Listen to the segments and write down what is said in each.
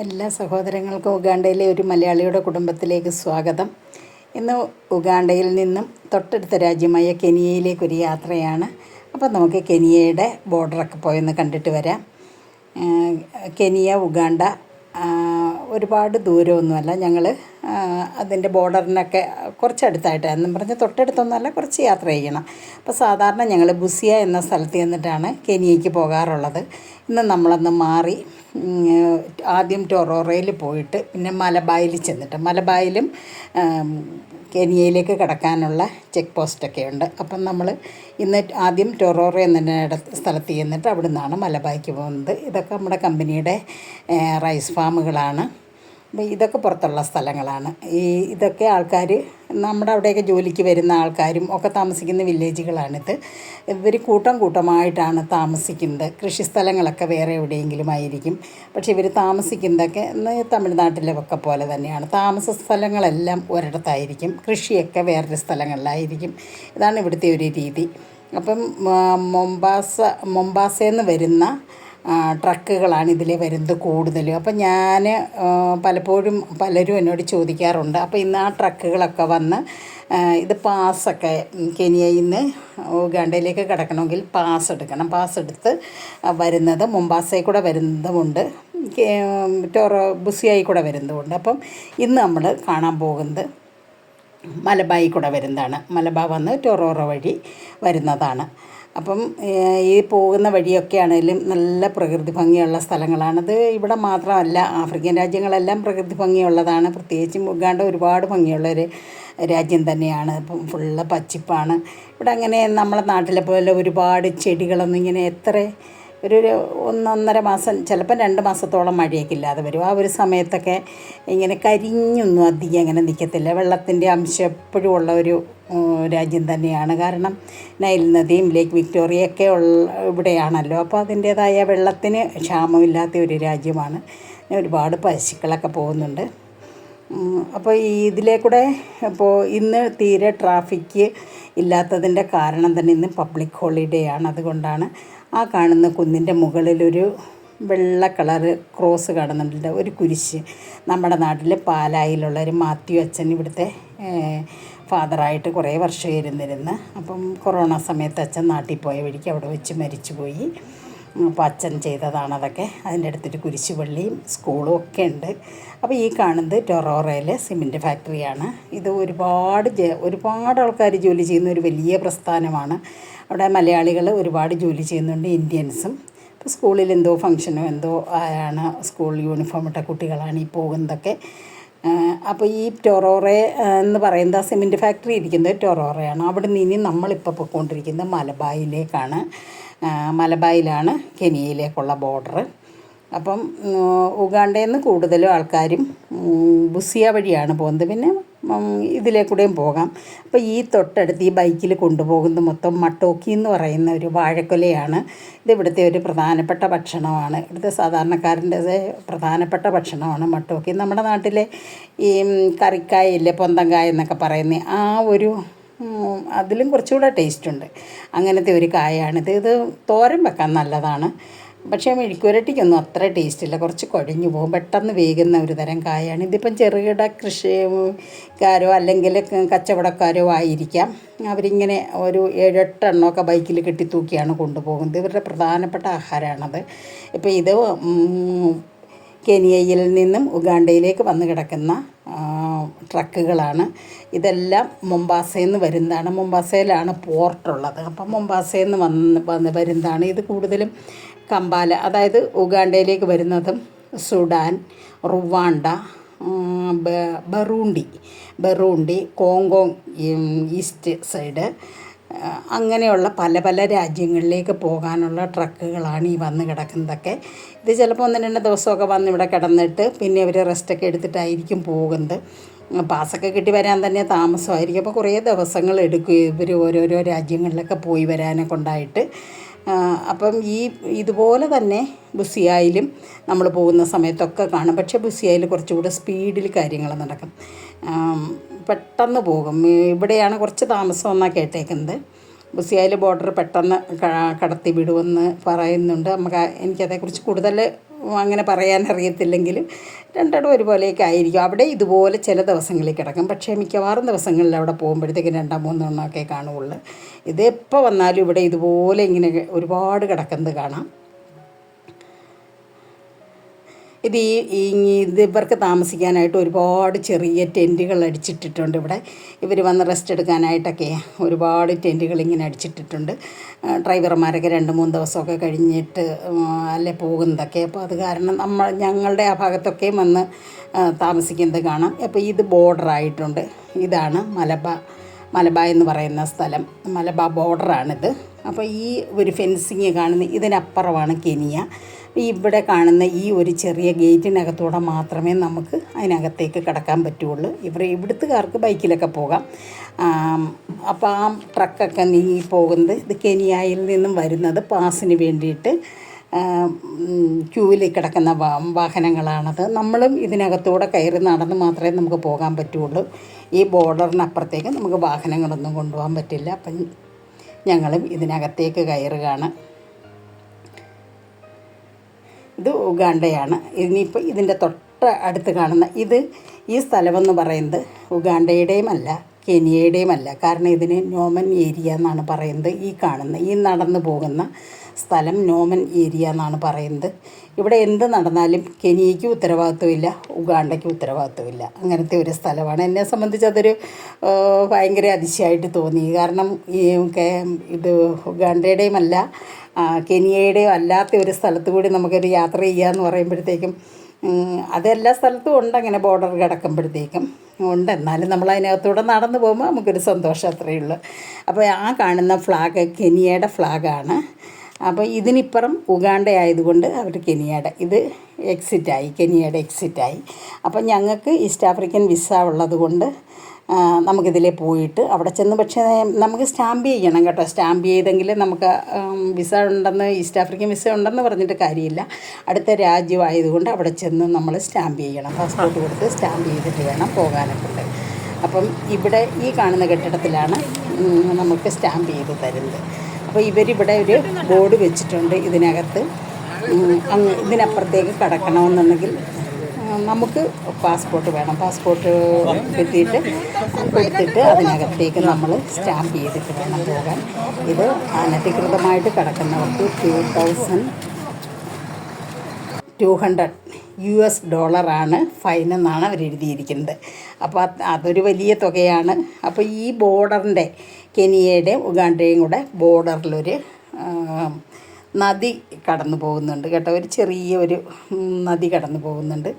എല്ലാ സഹോദരങ്ങൾക്കും ഉഗാണ്ടയിലെ ഒരു മലയാളിയുടെ കുടുംബത്തിലേക്ക് സ്വാഗതം. ഇന്ന് ഉഗാണ്ടയിൽ നിന്നും തൊട്ടടുത്ത രാജ്യമായ കെനിയയിലേക്കൊരു യാത്രയാണ്. അപ്പോൾ നമുക്ക് കെനിയയുടെ ബോർഡറൊക്കെ പോയൊന്ന് കണ്ടിട്ട് വരാം. കെനിയ ഉഗാണ്ട ഒരുപാട് ദൂരമൊന്നുമല്ല. ഞങ്ങൾ അതിന്റെ ബോർഡറിനൊക്കെ കുറച്ചടുത്തായിട്ട്. എന്നും പറഞ്ഞ് തൊട്ടടുത്തൊന്നുമല്ല കുറച്ച് യാത്ര ചെയ്യണം. അപ്പോൾ സാധാരണ ഞങ്ങൾ ബുസിയ എന്ന സ്ഥലത്ത് ചെന്നിട്ടാണ് കെനിയയ്ക്ക് പോകാറുള്ളത്. ഇന്ന് നമ്മളന്ന് മാറി ആദ്യം ടൊറോറയിൽ പോയിട്ട് പിന്നെ മലബായിൽ ചെന്നിട്ട്. മലബായിലും കെനിയയിലേക്ക് കടക്കാനുള്ള ചെക്ക് പോസ്റ്റൊക്കെ ഉണ്ട് അപ്പം നമ്മൾ ഇന്ന് ആദ്യം ടൊറോറ എന്ന സ്ഥലത്ത് ചെന്നിട്ട് അവിടെ നിന്നാണ് മലബായിക്ക് പോകുന്നത്. ഇതൊക്കെ നമ്മുടെ കമ്പനിയുടെ റൈസ് ഫാമുകളാണ്. അപ്പോൾ ഇതൊക്കെ പുറത്തുള്ള സ്ഥലങ്ങളാണ്. ഈ ഇതൊക്കെ ആൾക്കാർ നമ്മുടെ അവിടെയൊക്കെ ജോലിക്ക് വരുന്ന ആൾക്കാരും ഒക്കെ താമസിക്കുന്ന വില്ലേജുകളാണിത് ഇവർ കൂട്ടം കൂട്ടമായിട്ടാണ് താമസിക്കുന്നത്. കൃഷിസ്ഥലങ്ങളൊക്കെ വേറെ എവിടെയെങ്കിലും ആയിരിക്കും. പക്ഷേ ഇവർ താമസിക്കുന്നതൊക്കെ തമിഴ്നാട്ടിലൊക്കെ പോലെ തന്നെയാണ്. താമസ സ്ഥലങ്ങളെല്ലാം ഒരിടത്തായിരിക്കും. കൃഷിയൊക്കെ വേറൊരു സ്ഥലങ്ങളിലായിരിക്കും. ഇതാണ് ഇവിടുത്തെ ഒരു രീതി. അപ്പം മൊമ്പാസ മൊമ്പാസയിൽ നിന്ന് വരുന്ന ട്രക്കുകളാണ് ഇതിൽ വരുന്നത് കൂടുതലും അപ്പം ഞാൻ പലപ്പോഴും പലരും എന്നോട് ചോദിക്കാറുണ്ട്. അപ്പോൾ ഇന്ന് ആ ട്രക്കുകളൊക്കെ വന്ന് ഇത് പാസ്സൊക്കെ കെനിയയിൽ നിന്ന് ഉഗാണ്ടയിലേക്ക് കിടക്കണമെങ്കിൽ പാസ് എടുക്കണം. പാസ് എടുത്ത് വരുന്നത് മുംബാസയിൽ കൂടെ വരുന്നതുമുണ്ട്. ടൊറോ ബുസിയായി കൂടെ വരുന്നതുമുണ്ട്. അപ്പം ഇന്ന് നമ്മൾ കാണാൻ പോകുന്നത് മലബായി കൂടെ വരുന്നതാണ്. മലബാ വന്ന് ടൊറോറ വഴി വരുന്നതാണ്. അപ്പം ഈ പോകുന്ന വഴിയൊക്കെ ആണെങ്കിലും നല്ല പ്രകൃതി ഭംഗിയുള്ള സ്ഥലങ്ങളാണത് ഇവിടെ മാത്രമല്ല ആഫ്രിക്കൻ രാജ്യങ്ങളെല്ലാം പ്രകൃതി ഭംഗിയുള്ളതാണ്. പ്രത്യേകിച്ചും ഉഗാണ്ട ഒരുപാട് ഭംഗിയുള്ളൊരു രാജ്യം തന്നെയാണ്. ഇപ്പം ഫുള്ള് പച്ചിപ്പാണ്. ഇവിടെ അങ്ങനെ നമ്മളെ നാട്ടിലെ പോലെ ഒരുപാട് ചെടികളൊന്നും ഇങ്ങനെ എത്ര ഒരു ഒന്നൊന്നര മാസം ചിലപ്പോൾ രണ്ട് മാസത്തോളം മഴയൊക്കെ ഇല്ലാതെ വരും. ആ ഒരു സമയത്തൊക്കെ ഇങ്ങനെ കരിഞ്ഞൊന്നും അധികം അങ്ങനെ നിൽക്കത്തില്ല വെള്ളത്തിന്റെ അംശം എപ്പോഴും ഉള്ള ഒരു രാജ്യം തന്നെയാണ്. കാരണം നൈൽ നദിയും ലേക്ക് വിക്ടോറിയൊക്കെ ഉള്ള ഇവിടെയാണല്ലോ. അപ്പോൾ അതിന്റേതായ വെള്ളത്തിന് ക്ഷാമമില്ലാത്ത ഒരു രാജ്യമാണ്. ഒരുപാട് പശുക്കളൊക്കെ പോകുന്നുണ്ട്. അപ്പോൾ ഈ ഇതിലെ കൂടെ ഇപ്പോൾ ഇന്ന് തീരെ ട്രാഫിക്ക് ഇല്ലാത്തതിന്റെ കാരണം തന്നെ ഇന്ന് പബ്ലിക് ഹോളിഡേ ആണ് അതുകൊണ്ടാണ് ആ കാണുന്ന കുന്നിന്റെ മുകളിലൊരു വെള്ള കളറ് ക്രോസ് കാണുന്നുണ്ട്. ഒരു കുരിശ്. നമ്മുടെ നാട്ടിൽ പാലായിലുള്ള ഒരു മാത്യു അച്ഛൻ ഇവിടുത്തെ ഫാദറായിട്ട് കുറേ വർഷം ഇരുന്നിരുന്ന്. അപ്പം കൊറോണ സമയത്ത് അച്ഛൻ നാട്ടിൽ പോയ വഴിക്ക് അവിടെ വെച്ച് മരിച്ചു പോയി അപ്പോൾ അച്ഛൻ ചെയ്തതാണ് അതൊക്കെ. അതിന്റെ അടുത്തൊരു കുരിശുപള്ളിയും സ്കൂളും ഒക്കെ ഉണ്ട്. അപ്പോൾ ഈ കാണുന്നത് ടൊറോറയിലെ സിമെന്റ് ഫാക്ടറിയാണ്. ഇത് ഒരുപാട് ഒരുപാട് ആൾക്കാർ ജോലി ചെയ്യുന്ന ഒരു വലിയ പ്രസ്ഥാനമാണ്. അവിടെ മലയാളികൾ ഒരുപാട് ജോലി ചെയ്യുന്നുണ്ട് ഇന്ത്യൻസും. ഇപ്പോൾ സ്കൂളിൽ എന്തോ ഫംഗ്ഷനോ എന്തോ ആണ് സ്കൂൾ യൂണിഫോം ഇട്ട കുട്ടികളാണ് ഈ പോകുന്നതൊക്കെ. അപ്പോൾ ഈ ടൊറോറെ എന്ന് പറയുന്ന സിമെന്റ് ഫാക്ടറി ഇരിക്കുന്നത് ടൊറോറയാണ്. അവിടെ നിന്ന് നമ്മളിപ്പോൾ പോയിക്കൊണ്ടിരിക്കുന്നത് മലബായിലേക്കാണ്. മലബായിലാണ് കെനിയയിലേക്കുള്ള ബോർഡർ അപ്പം ഉഗാണ്ടയിൽ നിന്ന് കൂടുതലും ആൾക്കാരും ബുസിയ വഴിയാണ് പോകുന്നത്. പിന്നെ ഇതിലേക്കൂടെയും ഇതിലേ കൂടെയും പോകാം. അപ്പോൾ ഈ തൊട്ടടുത്ത് ഈ ബൈക്കിൽ കൊണ്ടുപോകുന്നത് മൊത്തം മട്ടോക്കി എന്ന് പറയുന്ന ഒരു വാഴക്കൊലയാണ്. ഇത് ഇവിടുത്തെ ഒരു പ്രധാനപ്പെട്ട ഭക്ഷണമാണ്. ഇവിടുത്തെ സാധാരണക്കാരന്റെ പ്രധാനപ്പെട്ട ഭക്ഷണമാണ് മട്ടോക്കി. നമ്മുടെ നാട്ടിലെ ഈ കറിക്കായ ഇല്ലേ പൊന്തങ്കായ എന്നൊക്കെ പറയുന്ന ആ ഒരു അതിലും കുറച്ചുകൂടെ ടേസ്റ്റ് ഉണ്ട്. അങ്ങനത്തെ ഒരു കായാണിത് ഇത് തോരൻ വെക്കാൻ നല്ലതാണ്. പക്ഷേ മെഴുക്കുരട്ടിക്കൊന്നും അത്ര ടേസ്റ്റ് ഇല്ല കുറച്ച് കുഴഞ്ഞു പോകും. പെട്ടെന്ന് വേകുന്ന ഒരു തരം കായാണ്. ഇതിപ്പം ചെറുകിട കൃഷിക്കാരോ അല്ലെങ്കിൽ കച്ചവടക്കാരോ ആയിരിക്കാം. അവരിങ്ങനെ ഒരു ഏഴെട്ടെണ്ണമൊക്കെ ബൈക്കിൽ കെട്ടി തൂക്കിയാണ് കൊണ്ടുപോകുന്നത്. ഇവരുടെ പ്രധാനപ്പെട്ട ആഹാരമാണത് ഇപ്പോൾ ഇത് കെനിയയിൽ നിന്നും ഉഗാണ്ടയിലേക്ക് വന്നു കിടക്കുന്ന ട്രക്കുകളാണ്. ഇതെല്ലാം മുംബാസയിൽ നിന്ന് വരുന്നതാണ്. മുംബാസയിലാണ് പോർട്ടുള്ളത്. അപ്പം മുംബാസയിൽ നിന്ന് വന്ന് വന്ന് വരുന്നതാണ്. ഇത് കൂടുതലും കമ്പാല അതായത് ഉഗാണ്ടയിലേക്ക് വരുന്നതും Sudan Rwanda Burundi Burundi Congo east side അങ്ങനെയുള്ള പല പല രാജ്യങ്ങളിലേക്ക് പോകാനുള്ള ട്രക്കുകളാണ് ഈ വന്ന് കിടക്കുന്നതൊക്കെ. ഇത് ചിലപ്പോൾ ഒന്ന് രണ്ട് ദിവസമൊക്കെ വന്ന് ഇവിടെ കിടന്നിട്ട് പിന്നെ അവർ റെസ്റ്റൊക്കെ എടുത്തിട്ടായിരിക്കും പോകുന്നത്. പാസ്സൊക്കെ കിട്ടി വരാൻ തന്നെ താമസമായിരിക്കും. അപ്പോൾ കുറേ ദിവസങ്ങൾ എടുക്കും ഇവർ ഓരോരോ രാജ്യങ്ങളിലൊക്കെ പോയി വരാനൊക്കെ ഉണ്ടായിട്ട്. അപ്പം ഈ ഇതുപോലെ തന്നെ ബുസിയായാലും നമ്മൾ പോകുന്ന സമയത്തൊക്കെ കാണും. പക്ഷേ ബുസിയായിൽ കുറച്ചുകൂടെ സ്പീഡിൽ കാര്യങ്ങൾ നടക്കും. പെട്ടെന്ന് പോകും. ഇവിടെയാണ് കുറച്ച് താമസം എന്നാണ് കേട്ടേക്കുന്നത്. ബുസിയായിൽ ബോർഡർ പെട്ടെന്ന് കടത്തി വിടുമെന്ന് പറയുന്നുണ്ട്. നമുക്ക് എനിക്കതേക്കുറിച്ച് കൂടുതൽ അങ്ങനെ പറയാൻ അറിയത്തില്ലെങ്കിലും രണ്ടിടം ഒരുപോലെയൊക്കെ ആയിരിക്കും. അവിടെ ഇതുപോലെ ചില ദിവസങ്ങളിൽ കിടക്കും. പക്ഷേ മിക്കവാറും ദിവസങ്ങളിൽ അവിടെ പോകുമ്പോഴത്തേക്കും രണ്ടോ മൂന്നോ എണ്ണമൊക്കെ കാണുകയുള്ളൂ. ഇത് എപ്പോൾ വന്നാലും ഇവിടെ ഇതുപോലെ ഇങ്ങനെ ഒരുപാട് കിടക്കുന്നത് കാണാം. ഇത് ഈ ഇവർക്ക് താമസിക്കാനായിട്ട് ഒരുപാട് ചെറിയ ടെന്റുകൾ അടിച്ചിട്ടിട്ടുണ്ട് ഇവിടെ. ഇവർ വന്ന് റെസ്റ്റ് എടുക്കാനായിട്ടൊക്കെ ഒരുപാട് ടെന്റുകൾ ഇങ്ങനെ അടിച്ചിട്ടിട്ടുണ്ട്. ഡ്രൈവർമാരൊക്കെ രണ്ട് മൂന്ന് ദിവസമൊക്കെ കഴിഞ്ഞിട്ട് അല്ലേ പോകുന്നതൊക്കെ. അപ്പോൾ അത് കാരണം നമ്മൾ ഞങ്ങളുടെ ആ ഭാഗത്തൊക്കെയും വന്ന് താമസിക്കുന്നത് കാണാം. അപ്പോൾ ഇത് ബോർഡറായിട്ടുണ്ട് ഇതാണ് മലബ മലബ എന്ന് പറയുന്ന സ്ഥലം. മലബ ബോർഡറാണിത് അപ്പോൾ ഈ ഒരു ഫെൻസിങ് കാണുന്ന ഇതിനപ്പുറമാണ് കെനിയ. ഇവിടെ കാണുന്ന ഈ ഒരു ചെറിയ ഗേറ്റിനകത്തൂടെ മാത്രമേ നമുക്ക് അതിനകത്തേക്ക് കടക്കാൻ പറ്റുള്ളൂ. ഇവിടെ ഇവിടുത്തുകാർക്ക് ബൈക്കിലൊക്കെ പോകാം. അപ്പോൾ ആ ട്രക്കൊക്കെ നീങ്ങി പോകുന്നത് ഇത് കെനിയായിൽ നിന്നും വരുന്നത് പാസിന് വേണ്ടിയിട്ട് ക്യൂവിൽ കിടക്കുന്ന വാഹനങ്ങളാണത്. നമ്മളും ഇതിനകത്തൂടെ കയറി നടന്ന് മാത്രമേ നമുക്ക് പോകാൻ പറ്റുള്ളൂ. ഈ ബോർഡറിനപ്പുറത്തേക്ക് നമുക്ക് വാഹനങ്ങളൊന്നും കൊണ്ടുപോകാൻ പറ്റില്ല. അപ്പം ഞങ്ങളും ഇതിനകത്തേക്ക് കയറുകയാണ്. ഇത് ഉഗാണ്ടയാണ്. ഇനിയിപ്പോൾ ഇതിന്റെ തൊട്ട അടുത്ത് കാണുന്ന ഇത് ഈ സ്ഥലമെന്ന് പറയുന്നത് ഉഗാണ്ടയുടെയും അല്ല കെനിയയുടെയും അല്ല. കാരണം ഇതിന് നോമൻ ഏരിയ എന്നാണ് പറയുന്നത് ഈ കാണുന്ന ഈ നടന്നു പോകുന്ന സ്ഥലം നോമൻ ഏരിയ എന്നാണ് പറയുന്നത്. ഇവിടെ എന്ത് നടന്നാലും കെനിയയ്ക്ക് ഉത്തരവാദിത്വമില്ല ഉഗാണ്ടയ്ക്ക് ഉത്തരവാദിത്വമില്ല. അങ്ങനത്തെ ഒരു സ്ഥലമാണ്. എന്നെ സംബന്ധിച്ച് അതൊരു ഭയങ്കര അതിശയമായിട്ട് തോന്നി. കാരണം ഈ ഇത് ഉഗാണ്ടയുടെയും അല്ല ആ, കെനിയയുടെയോ അല്ലാത്ത ഒരു സ്ഥലത്ത് കൂടി നമുക്കൊരു യാത്ര ചെയ്യുക എന്ന് പറയുമ്പോഴത്തേക്കും അതെല്ലാ സ്ഥലത്തും ഉണ്ട്. അങ്ങനെ ബോർഡർ കിടക്കുമ്പോഴത്തേക്കും ഉണ്ട്. എന്നാലും നമ്മൾ അതിനകത്തൂടെ നടന്നു പോകുമ്പോൾ നമുക്കൊരു സന്തോഷം അത്രയേ ഉള്ളൂ. അപ്പോൾ ആ കാണുന്ന ഫ്ലാഗ് കെനിയയുടെ ഫ്ലാഗാണ് അപ്പോൾ ഇതിനിപ്പുറം ഉഗാണ്ട ആയതുകൊണ്ട് അവർ കെനിയയുടെ ഇത് എക്സിറ്റായി കെനിയയുടെ എക്സിറ്റായി അപ്പോൾ ഞങ്ങൾക്ക് ഈസ്റ്റ് ആഫ്രിക്കൻ വിസ ഉള്ളത് കൊണ്ട് നമുക്കിതിലെ പോയിട്ട് അവിടെ ചെന്ന് പക്ഷേ നമുക്ക് സ്റ്റാമ്പ് ചെയ്യണം കേട്ടോ. സ്റ്റാമ്പ് ചെയ്തെങ്കിൽ നമുക്ക് വിസ ഉണ്ടെന്ന് ഈസ്റ്റ് ആഫ്രിക്കൻ വിസ ഉണ്ടെന്ന് പറഞ്ഞിട്ട് കാര്യമില്ല. അടുത്ത രാജ്യമായതുകൊണ്ട് അവിടെ ചെന്ന് നമ്മൾ സ്റ്റാമ്പ് ചെയ്യണം. പാസ്പോർട്ട് കൊടുത്ത് സ്റ്റാമ്പ് ചെയ്തിട്ട് വേണം പോകാനൊക്കെ അപ്പം ഇവിടെ ഈ കാണുന്ന കെട്ടിടത്തിലാണ് നമുക്ക് സ്റ്റാമ്പ് ചെയ്ത് തരുന്നത്. അപ്പോൾ ഇവരിവിടെ ഒരു ബോർഡ് വെച്ചിട്ടുണ്ട് ഇതിനകത്ത്. അങ്ങ് ഇതിനപ്പുറത്തേക്ക് കടക്കണമെന്നുണ്ടെങ്കിൽ നമുക്ക് പാസ്പോർട്ട് വേണം. പാസ്പോർട്ട് കിട്ടിയിട്ട് കൊടുത്തിട്ട് അതിനകത്തേക്ക് നമ്മൾ സ്റ്റാമ്പ് ചെയ്തിട്ട് വേണം പോകാൻ. ഇത് അനധികൃതമായിട്ട് കിടക്കുന്നവർക്ക് two thousand two hundred U S ഡോളറാണ് ഫൈൻ എന്നാണ് അവർ എഴുതിയിരിക്കുന്നത്. അപ്പോൾ അതൊരു വലിയ തുകയാണ്. അപ്പോൾ ഈ ബോർഡറിന്റെ കെനിയയുടെയും ഉഗാണ്ടയും കൂടെ ബോർഡറിലൊരു നദി കടന്നു പോകുന്നുണ്ട് കേട്ടോ. ഒരു ചെറിയ ഒരു നദി കടന്നു പോകുന്നുണ്ട്.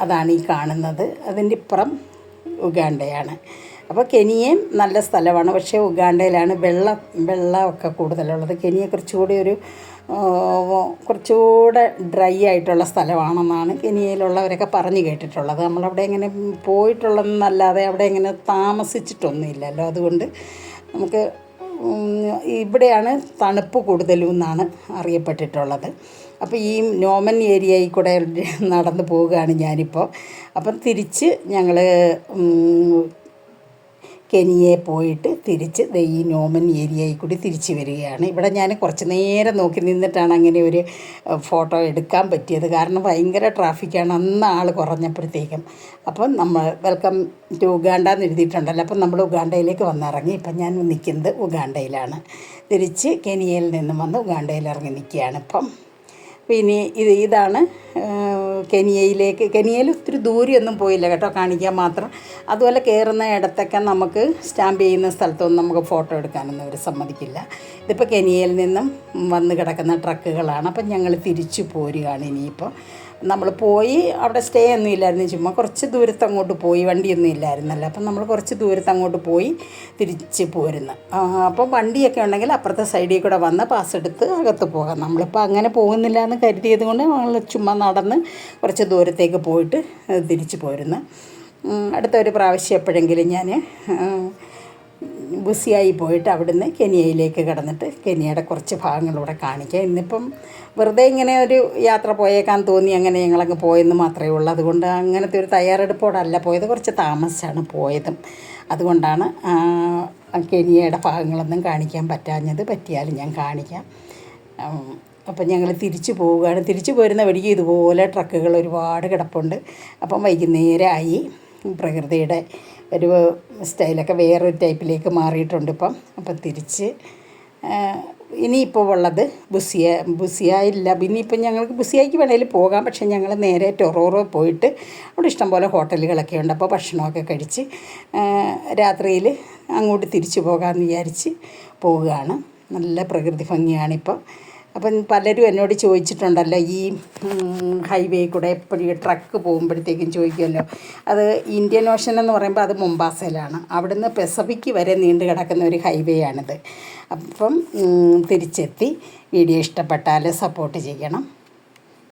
അതാണ് ഈ കാണുന്നത്. അതിന്റെ ഇപ്പുറം ഉഗാണ്ടയാണ്. അപ്പോൾ കെനിയയും നല്ല സ്ഥലമാണ്. പക്ഷേ ഉഗാണ്ടയിലാണ് വെള്ളം വെള്ളമൊക്കെ കൂടുതലുള്ളത്. കെനിയ കുറച്ചുകൂടി ഒരു കുറച്ചുകൂടെ ഡ്രൈ ആയിട്ടുള്ള സ്ഥലമാണെന്നാണ് കെനിയയിലുള്ളവരൊക്കെ പറഞ്ഞു കേട്ടിട്ടുള്ളത്. നമ്മളവിടെ ഇങ്ങനെ പോയിട്ടുള്ളതെന്നല്ലാതെ അവിടെ ഇങ്ങനെ താമസിച്ചിട്ടൊന്നുമില്ലല്ലോ. അതുകൊണ്ട് നമുക്ക് ഇവിടെയാണ് തണുപ്പ് കൂടുതലും എന്നാണ് അറിയപ്പെട്ടിട്ടുള്ളത്. അപ്പോൾ ഈ നോമൻ ഏരിയയിൽ കൂടെ നടന്നു പോവുകയാണ് ഞാനിപ്പോൾ അപ്പം തിരിച്ച് ഞങ്ങൾ കെനിയെ പോയിട്ട് തിരിച്ച് ദേ ഈ നോമൻ ഏരിയയിൽ കൂടി തിരിച്ച് വരികയാണ്. ഇവിടെ ഞാൻ കുറച്ച് നേരം നോക്കി നിന്നിട്ടാണ് അങ്ങനെ ഒരു ഫോട്ടോ എടുക്കാൻ പറ്റിയത്. കാരണം ഭയങ്കര ട്രാഫിക്കാണ്. അന്ന് ആൾ കുറഞ്ഞപ്പോഴത്തേക്കും. അപ്പം നമ്മൾ വെൽക്കം ടു ഉഗാണ്ട എന്ന് എഴുതിയിട്ടുണ്ടല്ലോ. അപ്പം നമ്മൾ ഉഗാണ്ടയിലേക്ക് വന്നിറങ്ങി. ഇപ്പം ഞാൻ നിൽക്കുന്നത് ഉഗാണ്ടയിലാണ്. തിരിച്ച് കെനിയയിൽ നിന്നും വന്ന് ഉഗാണ്ടയിൽ ഇറങ്ങി നിൽക്കുകയാണ്. ഇപ്പം പിന്നെ ഇത് ഇതാണ് കെനിയയിലേക്ക്. കെനിയയിൽ ഒത്തിരി ദൂരെയൊന്നും പോയില്ല കേട്ടോ കാണിക്കാൻ മാത്രം. അതുപോലെ കയറുന്ന ഇടത്തൊക്കെ നമുക്ക് സ്റ്റാമ്പ് ചെയ്യുന്ന സ്ഥലത്തൊന്നും നമുക്ക് ഫോട്ടോ എടുക്കാനൊന്നും അവർ സമ്മതിക്കില്ല. ഇതിപ്പോൾ കെനിയയിൽ നിന്നും വന്ന് കിടക്കുന്ന ട്രക്കുകളാണ്. അപ്പം ഞങ്ങൾ തിരിച്ചു പോരുകയാണ് ഇനിയിപ്പോൾ നമ്മൾ പോയി അവിടെ സ്റ്റേ ഒന്നും ഇല്ലായിരുന്നു. ചുമ്മാ കുറച്ച് ദൂരത്ത് അങ്ങോട്ട് പോയി. വണ്ടിയൊന്നും ഇല്ലായിരുന്നല്ലോ. അപ്പം നമ്മൾ കുറച്ച് ദൂരത്ത് അങ്ങോട്ട് പോയി തിരിച്ച് പോരുന്നു. അപ്പം വണ്ടിയൊക്കെ ഉണ്ടെങ്കിൽ അപ്പുറത്തെ സൈഡിൽ കൂടെ വന്ന് പാസ് എടുത്ത് അകത്ത് പോകാം. നമ്മളിപ്പോൾ അങ്ങനെ പോകുന്നില്ല എന്ന് കരുതിയത് കൊണ്ട് നമ്മൾ ചുമ്മാ നടന്ന് കുറച്ച് ദൂരത്തേക്ക് പോയിട്ട് തിരിച്ച് പോരുന്നു. അടുത്ത ഒരു പ്രാവശ്യം എപ്പോഴെങ്കിലും ഞാൻ ബുസിയായി പോയിട്ട് അവിടുന്ന് കെനിയയിലേക്ക് കടന്നിട്ട് കെനിയയുടെ കുറച്ച് ഭാഗങ്ങളിലൂടെ കാണിക്കാം. ഇന്നിപ്പം വെറുതെ ഇങ്ങനെ ഒരു യാത്ര പോയേക്കാൻ തോന്നി അങ്ങനെ ഞങ്ങളങ്ങ് പോയെന്ന് മാത്രമേ ഉള്ളൂ. അതുകൊണ്ട് അങ്ങനത്തെ ഒരു തയ്യാറെടുപ്പോടല്ല പോയത്. കുറച്ച് താമസിച്ചാണ് പോയതും. അതുകൊണ്ടാണ് കെനിയയുടെ ഭാഗങ്ങളൊന്നും കാണിക്കാൻ പറ്റാഞ്ഞത്. പറ്റിയാലും ഞാൻ കാണിക്കാം. അപ്പം ഞങ്ങൾ തിരിച്ചു പോവുകയാണ്. തിരിച്ചു പോരുന്ന വഴിക്ക് ഇതുപോലെ ട്രക്കുകൾ ഒരുപാട് കിടപ്പുണ്ട്. അപ്പം വൈകുന്നേരമായി പ്രകൃതിയുടെ ഒരു സ്റ്റൈലൊക്കെ വേറൊരു ടൈപ്പിലേക്ക് മാറിയിട്ടുണ്ട് ഇപ്പം. അപ്പം തിരിച്ച് ഇനിയിപ്പോൾ ഉള്ളത് ബുസിയ ബുസിയായില്ല. ഇനിയിപ്പം ഞങ്ങൾക്ക് ബുസിയായിക്ക് വേണമെങ്കിൽ പോകാം. പക്ഷേ ഞങ്ങൾ നേരെ ടൊറോറോ പോയിട്ട് അവിടെ ഇഷ്ടംപോലെ ഹോട്ടലുകളൊക്കെ ഉണ്ട്. അപ്പോൾ ഭക്ഷണമൊക്കെ കഴിച്ച് രാത്രിയിൽ അങ്ങോട്ട് തിരിച്ചു പോകാമെന്ന് വിചാരിച്ച് പോവുകയാണ്. നല്ല പ്രകൃതി ഭംഗിയാണിപ്പോൾ അപ്പം പലരും എന്നോട് ചോദിച്ചിട്ടുണ്ടല്ലോ ഈ ഹൈവേ കൂടെ എപ്പോഴും ട്രക്ക് പോകുമ്പോഴത്തേക്കും ചോദിക്കുമല്ലോ. അത് ഇന്ത്യൻ ഓഷൻ എന്ന് പറയുമ്പോൾ അത് മുംബാസയിലാണ് അവിടുന്ന് പെസഫിക് വരെ നീണ്ടു കിടക്കുന്ന ഒരു ഹൈവേ ആണിത്. അപ്പം തിരിച്ചെത്തി. വീഡിയോ ഇഷ്ടപ്പെട്ടാൽ സപ്പോർട്ട് ചെയ്യണം.